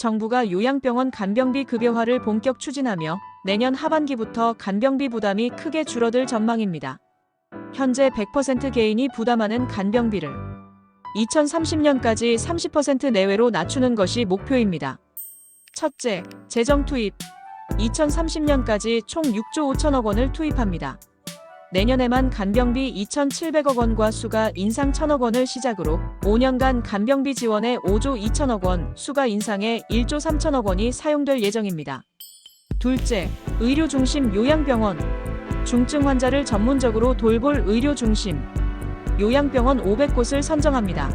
정부가 요양병원 간병비 급여화를 본격 추진하며 내년 하반기부터 간병비 부담이 크게 줄어들 전망입니다. 현재 100% 개인이 부담하는 간병비를 2030년까지 30% 내외로 낮추는 것이 목표입니다. 첫째, 재정 투입. 2030년까지 총 6조 5천억 원을 투입합니다. 내년에만 간병비 2,700억 원과 수가 인상 1,000억 원을 시작으로 5년간 간병비 지원에 5조 2천억 원, 수가 인상에 1조 3천억 원이 사용될 예정입니다. 둘째, 의료 중심 요양병원. 중증 환자를 전문적으로 돌볼 의료 중심. 요양병원 500곳을 선정합니다.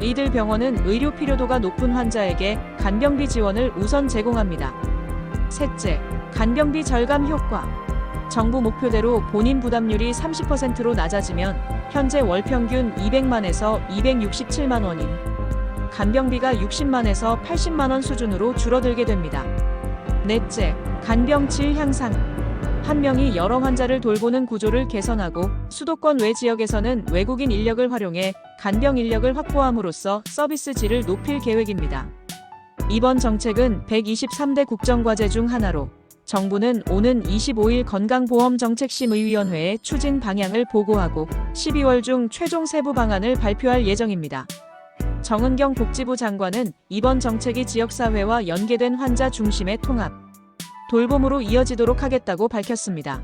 이들 병원은 의료 필요도가 높은 환자에게 간병비 지원을 우선 제공합니다. 셋째, 간병비 절감 효과. 정부 목표대로 본인 부담률이 30%로 낮아지면 현재 월 평균 200만에서 267만 원인 간병비가 60만에서 80만 원 수준으로 줄어들게 됩니다. 넷째, 간병 질 향상. 한 명이 여러 환자를 돌보는 구조를 개선하고 수도권 외 지역에서는 외국인 인력을 활용해 간병 인력을 확보함으로써 서비스 질을 높일 계획입니다. 이번 정책은 123대 국정과제 중 하나로 정부는 오는 25일 건강보험정책심의위원회에 추진 방향을 보고하고 12월 중 최종 세부 방안을 발표할 예정입니다. 정은경 복지부 장관은 이번 정책이 지역사회와 연계된 환자 중심의 통합, 돌봄으로 이어지도록 하겠다고 밝혔습니다.